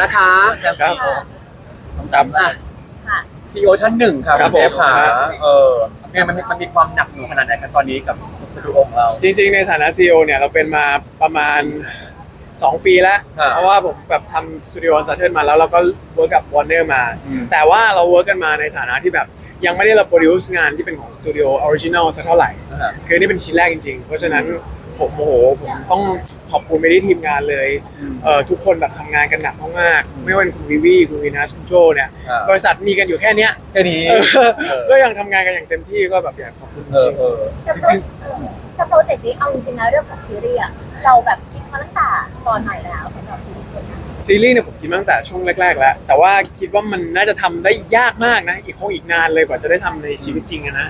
นะคะครับครับอะค่ะซีโอท่านหนึ่งครับครับเจฟหาผมเออเนี่ยมันมันมีความหนักหน่วงขนาดไหนครับตอนนี้กับสตูดิโอของเรา จริงๆ ในฐานะ CEO เนี่ย เราเป็นมาประมาณ 2 ปีแล้ว อ่าเพราะว่าผมแบบทำสตูดิโอซัตเทิลมาแล้วเราก็เวิร์กกับวอร์เนอร์มา อืม แต่ว่าเราเวิร์กกันมาในฐานะที่แบบยังไม่ได้เราโปรดิวซ์งานที่เป็นของสตูดิโอออริจินอลสักเท่าไหร่อ่าคือนี่เป็นชิ้นแรกจริงๆ เพราะฉะนั้น ผมโอ้โหผมต้องขอบคุณไปที่ทีมงานเลยอืมเอ่อทุกคนแบบทำงานกันหนักมากๆไม่ว่าเป็นคุณวิวีคุณวีนัสคุณโจเนี่ยอ่า บริษัทมีกันอยู่แค่เนี้ยแค่นี้เออเออก็ยังทำงานกันอย่างเต็มที่ก็แบบอยากขอบคุณจเออริงเออแต่จโปรริงเออแต่โปรเจกต์นี้เอาจริงๆนะเรื่องของซีรีส์อะเราแบบคิดมาตั้งแต่ตอนไหนแล้วสำหรับซีรีส์เรื่องนี้ซีรีส์เนี่ยผมคิดมาตั้งแต่ช่วงแรกๆแล้วแต่ว่าคิดว่ามันน่าจะทำได้ยากมากนะ อีกคงอีกนานเลยกว่าจะได้ทำในชีวิตจริงอะนะ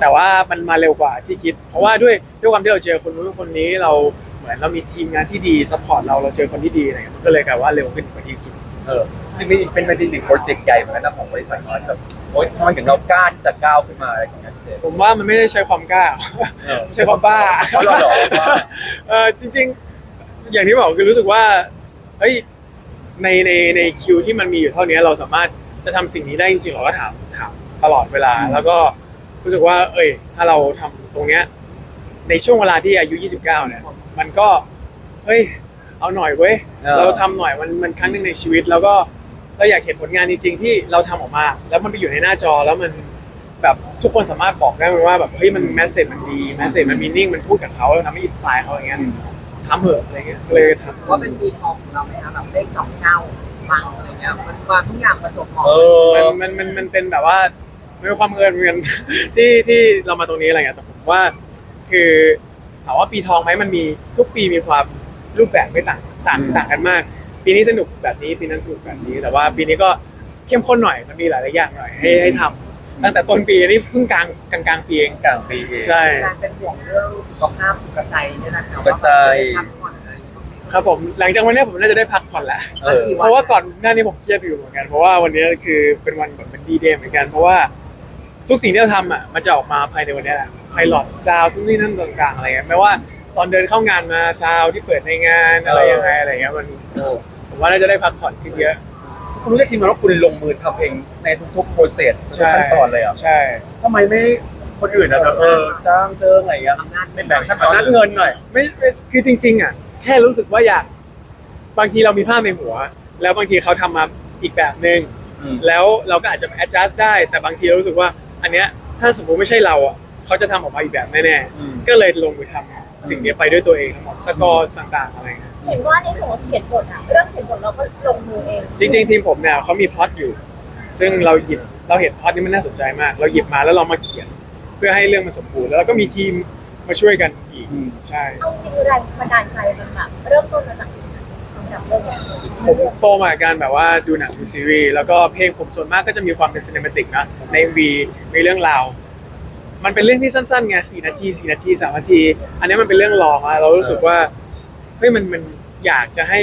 แต่ว่ามันมาเร็วกว่าที่คิด เพราะว่าด้วยด้วยความที่เราเจอคนนู้นคนนี้เราเหมือนเรามีทีมงานที่ดีซัพพอร์ตเราเราเจอคนที่ดีอะไรเงี้ยมันก็เลยกลายว่าเร็วขึ้นกว่าที่คิดๆเออซึ่งนี่เป็นเป็นหนึ่งโปรเจกต์ใหญ่เหมือนกันนะของบริษัทน้อยแบบโอ๊ยทำไมถึงเรากล้าที่จะก้าวขึ้นมาอะไรอย่างเงี้ยเจฟผมว่ามันไม่ได้ใช้ความกล้า เออใช้ความบ้าอ๋อเหรอเหรอว่าเออจริง ๆ อย่างที่บอกคือรู้สึกว่าเฮ้ยในในในคิวที่มันมีอยู่เท่านี้เราสามารถจะทำสิ่งนี้ได้จริงๆเราก็ถามถามตลอดเวลาอืมแล้วก็ รู้สึกว่า เอ้ย ถ้าเราทำตรงเนี้ย ในช่วงเวลาที่อายุ 29 เนี่ยมันก็เฮ้ย เอาหน่อยเว้ยเออเราทำหน่อยมันมันครั้งหนึ่งในชีวิต แล้วก็เราอยากเห็นผลงานจริงๆที่เราทำออกมา แล้วมันไปอยู่ในหน้าจอแล้วมันแบบทุกคนสามารถบอกได้ไหมว่าแบบเฮ้ยมันแมสเซจมันดีแมสเซจมันมีนิ่งมันพูดกับเขาแล้วทำให้อินสปายเขาอย่างเงี้ยทำเหอะอะไรเงี้ยเลยทำว่าเป็นปีทองของเราไหมคะแบบเลขสองเก้าปังอะไรเงี้ยมันมาทุกอย่างประจวบเหมาะเออมันมันมันมันเป็นแบบว่า มันเป็นความบังเอิญเหมือนกัน ที่ที่เรามาตรงนี้อะไรเงี้ยแต่ผมว่า คือถามว่าปีทองไหมมันมีทุกปีมีความรูปแบบไม่ต่างต่างอืมต่างกันมาก ปีนี้สนุกแบบนี้ปีนั้นสนุกแบบนี้ แต่ว่าปีนี้ก็เข้มข้นหน่อยมันมีหลายๆอย่างหน่อยให้ให้ทำตั้งแต่ต้นปีนี่เพิ่งกลางกลางกลางปีเองกลางปีเองใช่ การเป็นห่วงเรื่องสุขภาพสุขใจเนี่ยนะคะสุขใจว่าพักผ่อนอะไรอย่างเงี้ย ครับผมหลังจากวันนี้ผมน่าจะได้พักผ่อนแล้วเออ เพราะว่าก่อนหน้านี้ผมเครียดอยู่เหมือนกันเพราะว่าวันนี้คือเป็นวันแบบเป็นดีเดย์เหมือนกันเพราะว่า ทุกสิ่งที่เราทำอะมันจะออกมาภายในวันนี้แหละไพลอตซาวทุกนี่นั่นต่างๆอะไรเงี้ยไม่ว่าตอนเดินเข้างานมาซาวที่เปิดในงานอะไรยังไงอะไรเงี้ยมันโอ้ผมว่าน่าจะได้พักผ่อนขึ้นเยอะ คุณรู้ได้ทีมงานว่าคุณลงมือทำเองในทุกๆโปรเซสทุกใช่ขั้นตอนเลยอะใช่ ทำไมไม่คนอื่นอะเธอเออจ้างเธออะไรอย่างเงี้ยอำนาจไม่แบ่งขั้นตอนนัดเงินหน่อย ไม่ไม่คือจริง ๆ อะ แค่รู้สึกว่าอยาก บางทีเรามีภาพในหัว แล้วบางทีเขาทำมาอีกแบบหนึ่งอืม แล้วเราก็อาจจะ adjust ได้ แต่บางทีเรารู้สึกว่า อันเนี้ยถ้าสมมติไม่ใช่เราอะเขาจะทำออกมาอีกแบบแน่อืม ๆก็เลยลงมือทำสิ่งนี้ไปด้วยตัวเองทั้งหมดสกอร์ต่างๆอะไรเงี้ยเห็นว่าในส่วนของเขียนบทอะเรื่องเขียนบทเราก็ลงมือเองจริง ๆ ทีมผมเนี่ยเขามีพล็อตอยู่ ซึ่งเราหยิบเราเห็นพล็อตนี้มันน่าสนใจมาก เราหยิบมาแล้วเรามาเขียน เพื่อให้เรื่องมันสมบูรณ์แล้วเราก็มีทีมมาช่วยกันอีกอืม ใช่ เอาจริงแรงบันดาลใจมันแบบเริ่มต้นมาจาก ที่ไหนสำหรับเรื่องนี้ผมโตมากับการแบบว่าดูหนังดูซีรีส์แล้วก็เพลงผมส่วนมากก็จะมีความเป็นซีนิมติกนะใน MV มีเรื่องราว มันเป็นเรื่องที่สั้นๆไงสี่นาทีสี่นาทีสามนาที อันนี้มันเป็นเรื่องรองอะเรารู้สึกว่าเฮ้ยมันมันอยากจะให้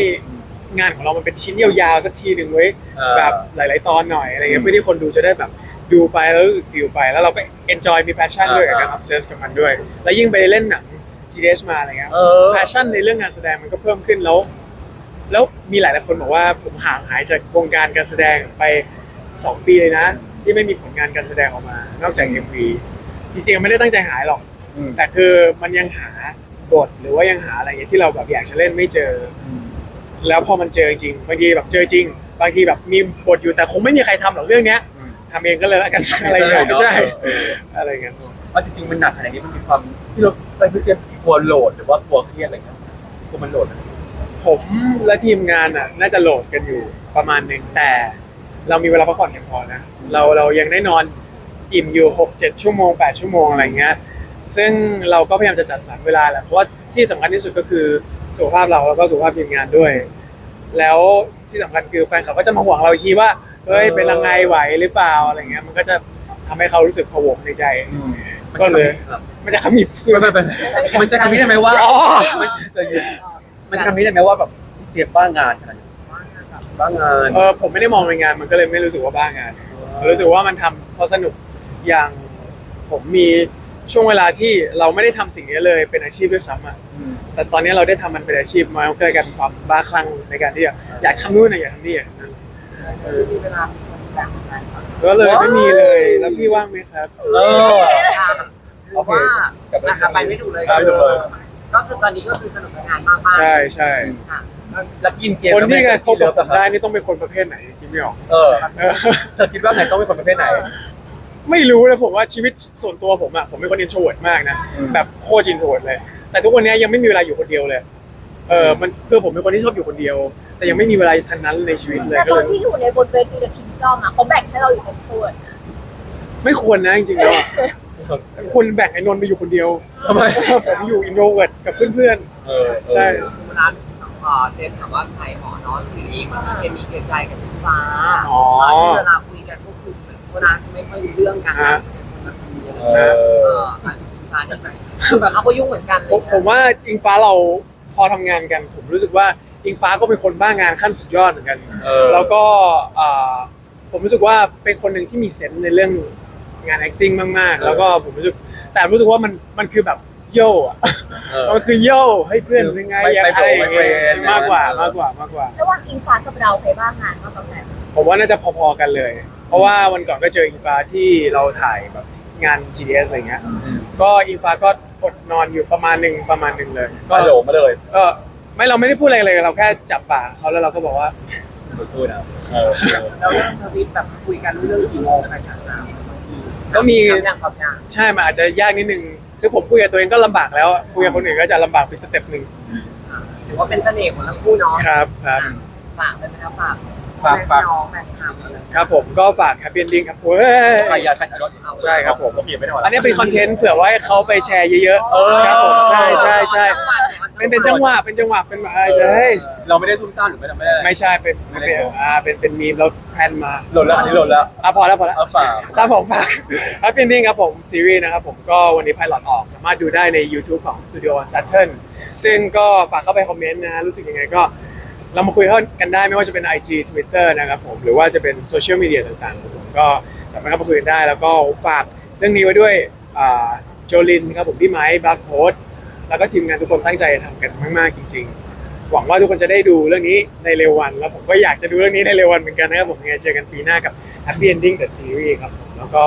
งานของเรามันเป็นชิ้นยาวๆสักทีหนึ่งเว้ยเออ แบบหลาย ๆ ตอนหน่อยอะไรเงี้อืยมเพื่อที่คนดูจะได้แบบดูไปแล้วรู้สึกฟีลไป แล้วเราก็ enjoy มี passion ด้วยกับการ obsess กับมันด้วย แล้วยิ่งไปเล่นหนัง GDS มาอะไรเงี้ย เออ passion ในเรื่องงานแสดงมันก็เพิ่มขึ้นแล้ว แล้วมีหลายๆคนบอกว่าผมห่างหายจากวงการการแสดงไป 2 ปีเลยนะ ที่ไม่มีผลงานการแสดงออกมา นอกจาก MV จริงๆไม่ได้ตั้งใจหายหรอก อืมแต่คือมันยังหาบทหรือว่ายังหาอะไรเงี้ยที่เราแบบอยากจะเล่นไม่เจอแล้วพอมันเจอจริงบางทีแบบเจอจริง บางทีแบบมีบทอยู่แต่คงไม่มีใครทำหรอกเรื่องเนี้ยอืมทำเองก็เลยละกัน อะไรเงี้ยเนอะใช่เอออะไรเงี้ย ว่าจริงๆมันหนักขนาดนี้มันมีความที่เราไปเพื่อจะกลัวโหลดหรือว่ากลัวเครียดอะไรเงี้ยกลัวมันโหลดไหม ผมและทีมงานอะ น่าจะโหลดกันอยู่ประมาณหนึ่งแต่เรามีเวลาพักผ่อนเพียงพอนะเราเรายังได้นอนอิ่มอยู่หกเจ็ดชั่วโมงแปดชั่วโมงอะไรเงี้ยซึ่งเราก็พยายามจะจัดสรรเวลาแหละเพราะว่าที่สำคัญที่สุดก็คือสุขภาพเราแล้วก็สุขภาพทีมงานด้วย แล้วที่สำคัญคือแฟนเขาก็จะมาห่วงเราอีกทีว่าเฮ้ยเป็นยังไงไหวหรือเปล่าอะไรเงี้ยมันก็จะทำให้เขารู้สึกพะวงในใจ ก็เลยมันจะขมิบเพื่อไม่ไม่ไม่มันจะคำนี้ได้ไหมว่าอ๋อ มันจะ มันจะคำนี้ได้ไหมว่าแบบเจ็บบ้างานขนาดนี้บ้างาน เออผมไม่ได้มองในงานมันก็เลยไม่รู้สึกว่าบ้างานรู้สึกว่ามันทำเพราะสนุกอย่างผมมีช่วงเวลาที่เราไม่ได้ทำสิ่งนี้เลยเป็นอาชีพด้วยซ้ำอะอืมแแต่ตอนนี้เราได้ทำมันเป็นอาชีพมาก็เลยกลายเป็นความบ้าคลั่งในการที่อยากทำนู่นน่ะอยากทำนี่อยากทำนั่นมีเวลามีคนแบบนั้นก็เลยไม่มีเลยแล้วพี่ว่างไหมครับ เออเพราะว่าอะไปไม่ถูกเลย ไปไม่ถูกเลย ก็คือตอนนี้ก็คือสนุกกับงานมากๆใช่ใช่ค่ะแล้วกินเกมคนที่ไงคบกับผมได้ได้นี่ต้องเป็นคนประเภทไหนคิดไม่ออกเออเออเธอคิดว่าไงต้องเป็นคนประเภทไหน ไม่รู้เลยผมว่าชีวิตส่วนตัวผมอะผมเป็นคนอินโทรเวิร์ดมากนะอืมแบบโคตรอินโทรเวิร์ดเลย แต่ทุกวันนี้ยังไม่มีเวลาอยู่คนเดียวเลยเออมันคือผมเป็นคนที่ชอบอยู่คนเดียว แต่ยังไม่มีเวลาทันนั้นในชีวิตเลยแต่ก็ตอเลนยที่อยู่ในบนเวทีเดอะคิงดอมอะเขาแบ่งให้เราอยู่เป็นส่วนนะไม่ควรนะจริงๆแล้วอะ คุณแบ่งไอ้นนท์ไปอยู่คนเดียวทำไม ผมอยู่อินโทรเวิร์ดกับเพื่อนเออๆใช่ เวลาเอ่อเจนถามว่าใครหมอเนาะหรือนี้มันมีเคมีเกิดใจกับพี่ฟ้าอ๋อที่เวลาคุยกันก็คือเหมือนเวลาไม่ค่อยรู้เรื่องกันนะฮะเป็นคนละทีอะไรเอเงี้ยอเอออะพี่ฟ้านี่ไปคือแบบเขาก็ยุ่งเหมือนกันเลผยมผมว่าอิงฟ้าเราพอทำงานกัน ผมรู้สึกว่าอิงฟ้าก็เป็นคนบ้างานขั้นสุดยอดเหมือนกัน เออแล้วก็อ่าผมรู้สึกว่าเป็นคนหนึ่งที่มีเซนส์ในเรื่อง งาน acting มากๆ แล้วก็ผมรู้สึกแต่รู้สึกว่ามันมันคือแบบโย่อะเออ มันคือโย่ให้เพื่อนยังไงไม่ยังไม่ไงอย่างเงี้ยไม่ไม่มากกว่าไม่มากกว่ามากกว่า ระหว่างอิงฟ้ากับเราใครบ้างงานมากกว่ากันผมว่าน่าจะพอๆกันเลย เพราะว่าวันก่อนก็เจออิงฟ้าที่เราถ่ายแบบงาน GDS อะไรเงี้ย อืมก็อิงฟ้าก็อดนอนอยู่ประมาณหนึ่งประมาณหนึ่งเลย ก็ก็โหลมาเลยก็ไม่เราไม่ได้พูดอะไรเลยเราแค่จับปากเขาแล้วเราก็บอกว่า สู้ๆนะเออ แล้วเรื่องทวิตแบบคุยกันรู้เรื่องกี่โมงกันนะ ก็มีอย่างกับอย่างใช่มันอาจจะยากนิดนึงคือผมคุยกับตัวเองก็ลำบากแล้วอะคุยกับคนอื่นก็จะลำบากไปสเต็ปหนึ่งถือว่าเป็นเสน่ห์ของทั้งคู่เนาะครับครับ ฝากเลยนะครับฝากฝากฝากแม่น้องแม่คลับอะไรครับผมก็ฝาก Happy Ending ครับเว้ยใครอยากใครรถใช่ครับผมโอเคไม่ได้หรอันนี้เป็นคอนเทนต์เผื่อว่าให้เขาไปแชร์เยอะเออๆครับผมใช่ใช่ใช่ เป็นเป็นจังหวะเป็นจังหวะเป็นอะไรเฮ้ยเราไม่ได้ซุ่มซ่ามหรือไม่ได้ไม่ได้ไม่ใช่เป็นเป็นอ่าเป็นเป็นมีมแล้วแพลนมาหล่นแล้วอันนี้หล่นแล้วอะพอแล้วพอแล้วเอาฝากครับผมฝาก Happy Ending ครับผมซีรีส์นะครับผมก็วันนี้ไพลอตออกสามารถดูได้ใน YouTube ของ Studio One Saturn ซึ่งก็ฝากเข้าไปคอมเมนต์นะฮะรู้สึกยังไงก็เรามาคุยกันได้ไม่ว่าจะเป็น IG Twitter นะครับผมหรือว่าจะเป็นโซเชียลมีเดียต่างๆครับผมก็สามารถเข้ามาคุยกันได้ แล้วก็ฝากเรื่องนี้ไว้ด้วยอ่าโจลินครับผมพี่ไม้บาร์โค้ด แล้วก็ทีมงานทุกคนตั้งใจทำกันมากๆจริง ๆ หวังว่าทุกคนจะได้ดูเรื่องนี้ในเร็ววัน แล้วผมก็อยากจะดูเรื่องนี้ในเร็ววันเหมือนกันนะครับผมยังไงเจอกันปีหน้ากับ Happy Ending the Series ครับผมแล้วก็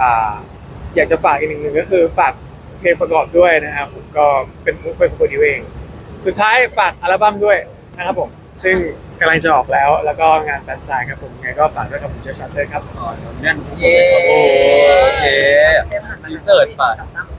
อ่าอยากจะฝากอีกหนึ่งหนึ่งก็คือฝากเพลงประกอบด้วยนะครับผมก็เป็นผู้เป็นคนโปรดิวเอง สุดท้ายฝากอัลบั้มด้วยนะครับผมซึ่งกำลังจะออกแล้ว แล้วก็งานแฟนซายครับผมยังไงก็ฝากด้วยครับผมเจอชัตเตอร์ครับอ๋อแน่นทุกคนเย้โอเคเซฟหันมาอินเสิร์ตไปกับน้ำ